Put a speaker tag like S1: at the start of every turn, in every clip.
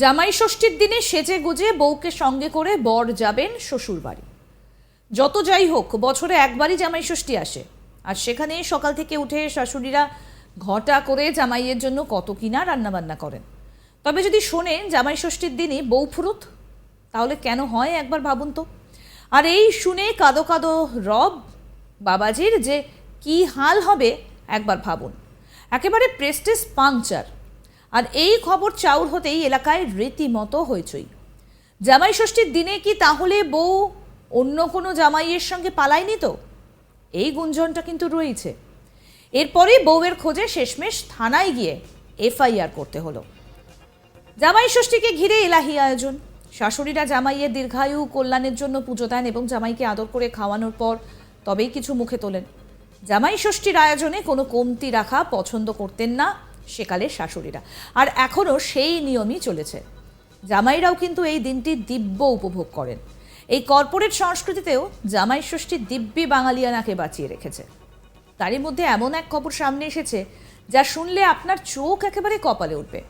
S1: জামাই ষষ্ঠীর দিনে সেজে গুজে বউকে সঙ্গে করে বর যাবেন শ্বশুর বাড়ি যত যাই হোক, বছরে একবারই জামাই ষষ্ঠী আসে। আর সেখানে সকাল থেকে উঠে শাশুড়িরা ঘটা করে জামাইয়ের জন্য কত কিনা রান্নাবান্না করেন। তবে যদি শোনেন জামাই ষষ্ঠীর দিনই বউ ফুরুত, তাহলে কেন হয় একবার ভাবুন তো? আর এই শুনে কাদো কাদো রব বাবাজির যে কি হাল হবে একবার ভাবুন। একেবারে প্রেস্টিজ পাংচার। আর এই খবর চাউর হতেই এলাকায় রীতিমতো হইচই। জামাই ষষ্ঠীর দিনে কি তাহলে বউ অন্য কোনো জামাইয়ের সঙ্গে পালায়নি তো? এই গুঞ্জনটা কিন্তু রয়েছে। এরপরেই বউয়ের খোঁজে শেষমেশ থানায় গিয়ে এফআইআর করতে হলো। জামাই ষষ্ঠীকে ঘিরে এলাহি আয়োজন। শাশুড়িরা জামাইয়ের দীর্ঘায়ু কল্যাণের জন্য পুজো দেন এবং জামাইকে আদর করে খাওয়ানোর পর তবেই কিছু মুখে তোলেন। জামাই ষষ্ঠীর আয়োজনে কোনো কমতি রাখা পছন্দ করতেন না সেকালের শাশুড়িরা। আর এখনও সেই নিয়মই চলেছে। জামাইরাও কিন্তু এই দিনটি দিব্য উপভোগ করেন। এই কর্পোরেট সংস্কৃতিতেও জামাই ষষ্ঠী দিব্যি বাঙালিয়ানাকে বাঁচিয়ে রেখেছে। তারই মধ্যে এমন এক খবর সামনে এসেছে, যা শুনলে আপনার চোখ একেবারে কপালে উঠবে।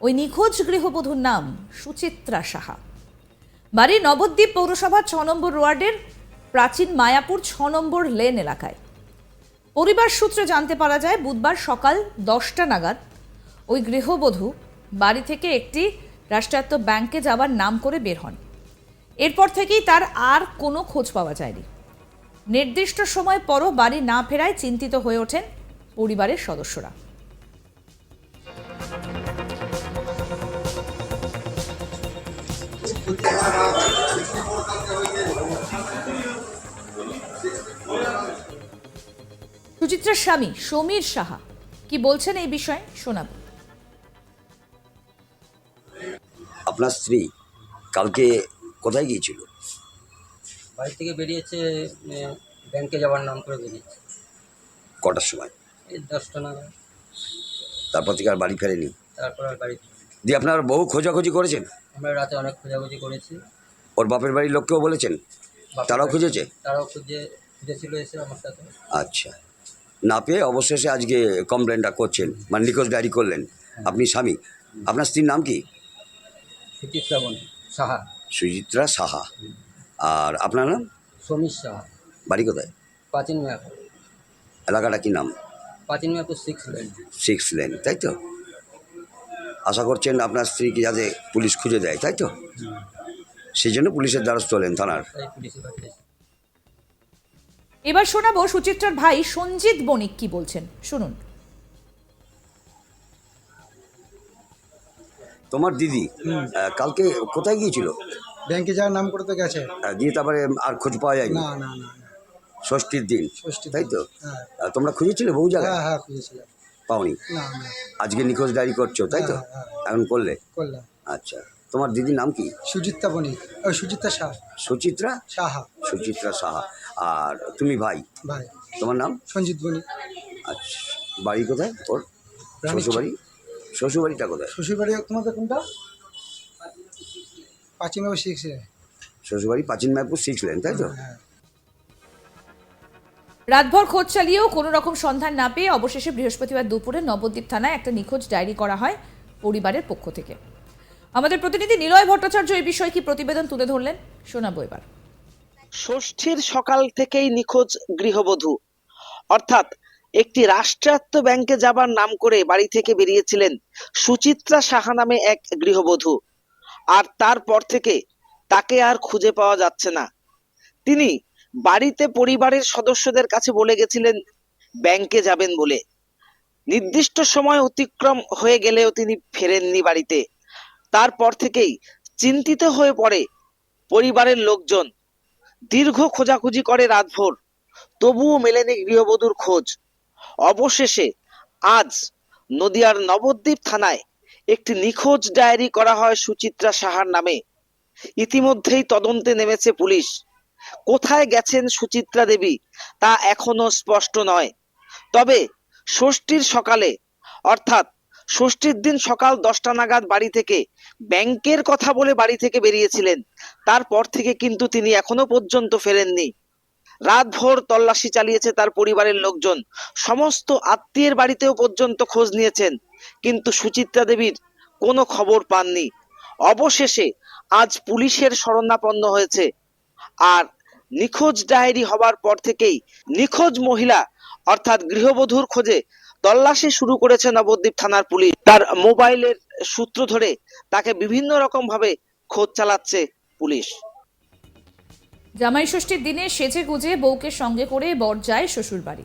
S1: ওই নিখোঁজ গৃহবধূর নাম সুচিত্রা সাহা। বাড়ি নবদ্বীপ পৌরসভার ছ নম্বর ওয়ার্ডের প্রাচীন মায়াপুর ছ নম্বর লেন এলাকায়। পরিবার সূত্রে জানতে পারা যায়, বুধবার সকাল দশটা নাগাদ ওই গৃহবধূ বাড়ি থেকে একটি রাষ্ট্রায়ত্ত ব্যাংকে যাওয়ার নাম করে বের হন। এরপর থেকেই তার আর কোনো খোঁজ পাওয়া যায়নি। নির্দিষ্ট সময় পরও বাড়ি না ফেরায় চিন্তিত হয়ে ওঠেন পরিবারের সদস্যরা। সুচিত্রার স্বামী সমীর সাহা। কি বলছেন এই বিষয়ে? শোনাবো।
S2: আপনার স্ত্রী কালকে কোথায় গিয়েছিল?
S3: বাড়ি থেকে বেরিয়েছে ব্যাংকে যাওয়ার নাম করে বেরিয়েছে।
S2: কটার সময়?
S3: এই দশটা নাগাদ।
S2: তারপর থেকে আর বাড়ি ফেরেনি?
S3: তারপর আর বাড়ি
S2: দিয়ে আপনার বহু খোঁজাখুঁজি করেছেন?
S3: আমরা রাতে অনেক খোঁজাখুঁজি করেছি।
S2: ওর বাপের বাড়ির লোককেও বলেছেন?
S3: বাপের
S2: তারাও
S3: বাড়ি-
S2: খুঁজেছে?
S3: তারাও খুঁজে খুঁজেছিল এসে আমার সাথে।
S2: আচ্ছা। না পেয়ে অবশেষে আজকে কমপ্লেনটা করছেন মানে নিখোঁজ ডায়েরি করলেন। আপনি স্বামী। আপনার স্ত্রীর নাম কি?
S3: সুচিত্রা সাহা।
S2: সুচিত্রা সাহা। আর আপনার নাম?
S3: সমীর সাহা।
S2: বাড়ি কোথায়?
S3: প্রাচীন মেয়াপুর।
S2: এলাকাটা কি নাম?
S3: প্রাচীন Mayapur six lane
S2: six lane তাই তো? আশা করছেন আপনার স্ত্রীকে যাতে পুলিশ খুঁজে দেয় তাই তো? সেই জন্য পুলিশের দ্বারস্থ হলেন থানার।
S1: এবার শোনাবো সুচিত্রার ভাই সঞ্জিত বণিক কি বলছেন। শুনুন।
S2: তোমার দিদি কালকে কোথায় গিয়েছিল?
S4: ব্যাংকে যাওয়ার নাম করতে গেছে।
S2: দিয়ে তারপরে আর খোঁজ পাওয়া যায়নি?
S4: না না না না।
S2: ষষ্ঠীর দিন। তাই তো?
S4: হ্যাঁ।
S2: তোমরা খুঁজেছিলে বহু জায়গায়?
S4: হ্যাঁ হ্যাঁ খুঁজেছিলাম।
S2: পাওনি?
S4: না না।
S2: আজকে নিখোঁজ ডায়েরি করছ তাই তো?
S4: হ্যাঁ, হ্যাঁ।
S2: এখন করলে?
S4: করলাম।
S2: আচ্ছা। তোমার দিদির নাম কি?
S4: সুচিত্রা বণিক সুচিত্রা শাহ।
S2: সুচিত্রা?
S4: সাহা
S2: সুচিত্রা সাহা। আর তুমি ভাই?
S4: ভাই।
S2: তোমার নাম?
S4: সঞ্জিত বণিক।
S2: আচ্ছা বাড়ি কোথায় ওর? শ্বশুরবাড়ি? শ্বশুরবাড়িটা কোথায়?
S4: শ্বশুরবাড়ি তোমাদের কোনটা? শিখছে
S2: শ্বশুরবাড়ি প্রাচীন মায়াপুর সিক্স লেন তাই তো?
S4: হ্যাঁ।
S1: রাতভর খোঁজ চালিয়েও কোনো রকম সন্ধান না পেয়ে অবশেষে বৃহস্পতিবার দুপুরে নবদ্বীপ থানায় একটা নিখোঁজ ডায়েরি করা হয় পরিবারের পক্ষ থেকে। আমাদের প্রতিনিধি নিলয় ভট্টাচার্য এই বিষয়ে কি প্রতিবেদন তুলে ধরলেন? শোনাবো এবার।
S5: ষষ্ঠীর সকাল থেকেই নিখোঁজ গৃহবধূ। অর্থাৎ একটি রাষ্ট্রায়ত্ত ব্যাংকে যাবার নাম করে বাড়ি থেকে বেরিয়েছিলেন সুচিত্রা সাহা নামে এক গৃহবধূ। আর তারপর থেকে তাকে আর খুঁজে পাওয়া যাচ্ছে না। তিনি বাড়িতে পরিবারের সদস্যদের কাছে বলে গেছিলেন, ব্যাংকে যাবেন বলে। নির্দিষ্ট সময় অতিক্রম হয়ে গেলেও তিনি ফেরেননি বাড়িতে। তারপর থেকেই চিন্তিত হয়ে পড়ে পরিবারের লোকজন। দীর্ঘ খোঁজাখুঁজি করে রাতভর। তবুও মেলেনি গৃহবধূর খোঁজ। অবশেষে আজ নদিয়ার নবদ্বীপ থানায় একটি নিখোঁজ ডায়েরি করা হয় সুচিত্রা সাহার নামে। ইতিমধ্যেই তদন্তে নেমেছে পুলিশ। কোথায় গেছেন সুচিত্রা দেবী তা এখনও স্পষ্ট নয়। তবে ষষ্ঠীর সকালে, অর্থাৎ ষষ্ঠীর দিন সকাল দশটা নাগাদ বাড়ি থেকে ব্যাংকের কথা বলে বাড়ি থেকে বেরিয়েছিলেন। তারপর থেকে কিন্তু তিনি এখনও পর্যন্ত ফেরেননি। রাতভর তল্লাশি চালিয়েছে তার পরিবারের লোকজন। সমস্ত আত্মীয়ের বাড়িতেও পর্যন্ত খোঁজ নিয়েছেন, কিন্তু সুচিত্রা দেবীর কোনো খবর পাননি। অবশেষে আজ পুলিশের শরণাপন্ন হয়েছে। আর নিখোঁজ ডায়েরি হবার পর থেকেই নিখোঁজ মহিলা, অর্থাৎ গৃহবধূর খোঁজে তল্লাশি শুরু করেছে নবদ্বীপ থানার পুলিশ। তার মোবাইলের সূত্র ধরে তাকে বিভিন্ন রকম ভাবে খোঁজ চালাচ্ছে পুলিশ।
S1: জামাই ষষ্ঠীর দিনে সেজে গুজে বউকে সঙ্গে করে বর যায় শ্বশুর বাড়ি।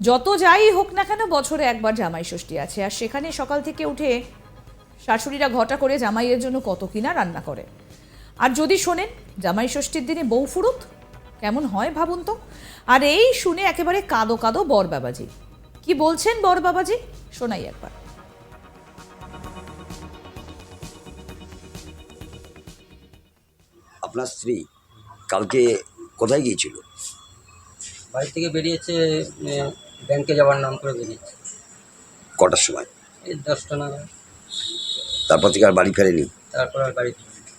S1: যত যাই হোক না কেন বছরে একবার জামাই ষষ্ঠী আছে। আর সেখানে সকাল থেকে উঠে শাশুড়িরা ঘটা করে জামাইয়ের জন্য কত কিনা রান্না করে। আর যদি শোনেন, জামাই ষষ্ঠীর দিনে বউ ফুরুত? কেমন হয় ভাবুন তো? আর এই শুনে একেবারে কাদো কাদো বর বাবাজি। কি বলছেন বড় বাবাজি? শোনাই একবার।
S2: আপনার স্ত্রী কালকে কোথায় গিয়েছিল?
S3: বাড়ি থেকে বেরিয়েছে ব্যাংকে যাওয়ার নাম করে বেরিয়েছে।
S2: কটার সময়?
S3: এই দশটা নাগাদ।
S2: তারপর থেকে আর বাড়ি ফেরেনি?
S3: তারপর আর বাড়ি।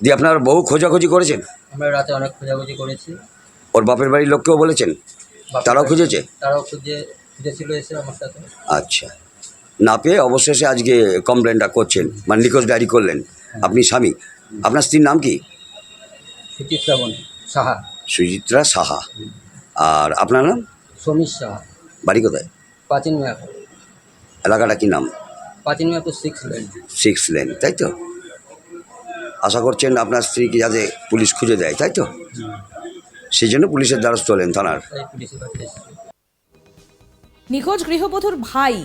S2: দিয়ে আপনার বহু খোঁজাখুঁজি করেছেন?
S3: আমরা রাতে অনেক খোঁজাখুঁজি করেছি।
S2: ওর বাপের বাড়ির লোককেও বলেছেন?
S3: বাপের
S2: তারাও
S3: বাড়ি-
S2: খুঁজেছে?
S3: তারাও খুঁজে
S2: আচ্ছা। না পেয়ে অবশেষে আজকে কমপ্লেনটা করছেন মানে নিখোঁজ ডায়েরি করলেন। আপনি স্বামী? আপনার স্ত্রীর নাম কি?
S3: সুচিত্রা সাহা।
S2: সুচিত্রা সাহা। আর আপনার নাম?
S3: সমীর সাহা।
S2: বাড়ি কোথায়?
S3: প্রাচীন
S2: এলাকাটা কি নাম?
S3: প্রাচীন ম্যাপের সিক্স লেন
S2: সিক্স লেন তাই তো? আশা করছেন আপনার স্ত্রীকে যাতে পুলিশ খুঁজে দেয় তাই তো? সেই জন্য পুলিশের দ্বারস্থ হলেন থানার।
S1: নিখোঁজ গৃহবধূর ভাই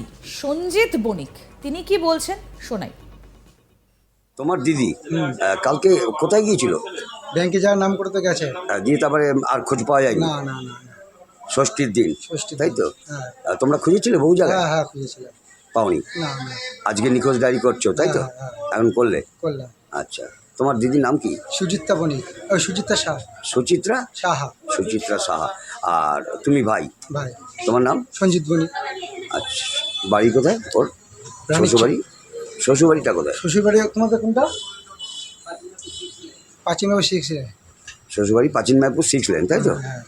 S1: সঞ্জিত বণিক তিনি কি বলছেন? শোনাই।
S2: তোমার দিদি আহ, কালকে কোথায় গিয়েছিল?
S4: ব্যাংকে যাওয়ার নাম করতে গেছে।
S2: আহ, দিয়ে তারপরে আর খোঁজ পাওয়া যায়নি?
S4: না না না না।
S2: ষষ্ঠীর দিন
S4: ষষ্ঠী
S2: তাই তো?
S4: হ্যাঁ।
S2: আহ, তোমরা খুঁজেছিলে বহু জায়গায়?
S4: হ্যাঁ হ্যাঁ খুঁজেছিলাম।
S2: পাওনি?
S4: না না।
S2: আজকে নিখোঁজ ডায়েরি করছ তাই তো?
S4: হ্যাঁ, হ্যাঁ।
S2: এখন করলে?
S4: করলাম।
S2: আচ্ছা। তোমার দিদির নাম কি?
S4: সুজিত্রা বণিক ওই সুজিত্রা শাহ।
S2: সুচিত্রা?
S4: সাহা
S2: সুচিত্রা সাহা আর তুমি ভাই?
S4: ভাই।
S2: তোমার নাম?
S4: সঞ্জিত বণিক।
S2: আচ্ছা বাড়ি কোথায়? ওর শ্বশুরবাড়ি? শ্বশুরবাড়িটা কোথায়?
S4: শ্বশুরবাড়ি তোমাদের কোনটা? পাঁচিমাবু শিখছে
S2: শ্বশুরবাড়ি প্রাচীন মায়াপুর সিক্স লেন তাই তো?
S4: হ্যাঁ।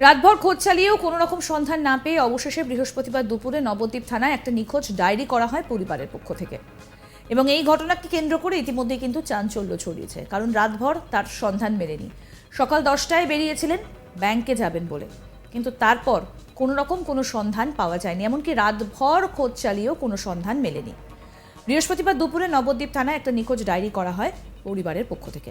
S1: রাতভর খোঁজ চালিয়েও কোনো রকম সন্ধান না পেয়ে অবশেষে বৃহস্পতিবার দুপুরে নবদ্বীপ থানায় একটা নিখোঁজ ডায়েরি করা হয় পরিবারের পক্ষ থেকে। এবং এই ঘটনাকে কেন্দ্র করে ইতিমধ্যে কিন্তু চাঞ্চল্য ছড়িয়েছে, কারণ রাতভর তার সন্ধান মেলেনি। সকাল দশটায় বেরিয়েছিলেন, ব্যাংকে যাবেন বলে। কিন্তু তারপর কোনো রকম কোনো সন্ধান পাওয়া যায়নি, এমনকি রাতভর খোঁজ চালিয়েও কোনো সন্ধান মেলেনি। বৃহস্পতিবার দুপুরে নবদ্বীপ থানায় একটা নিখোঁজ ডায়েরি করা হয় পরিবারের পক্ষ থেকে।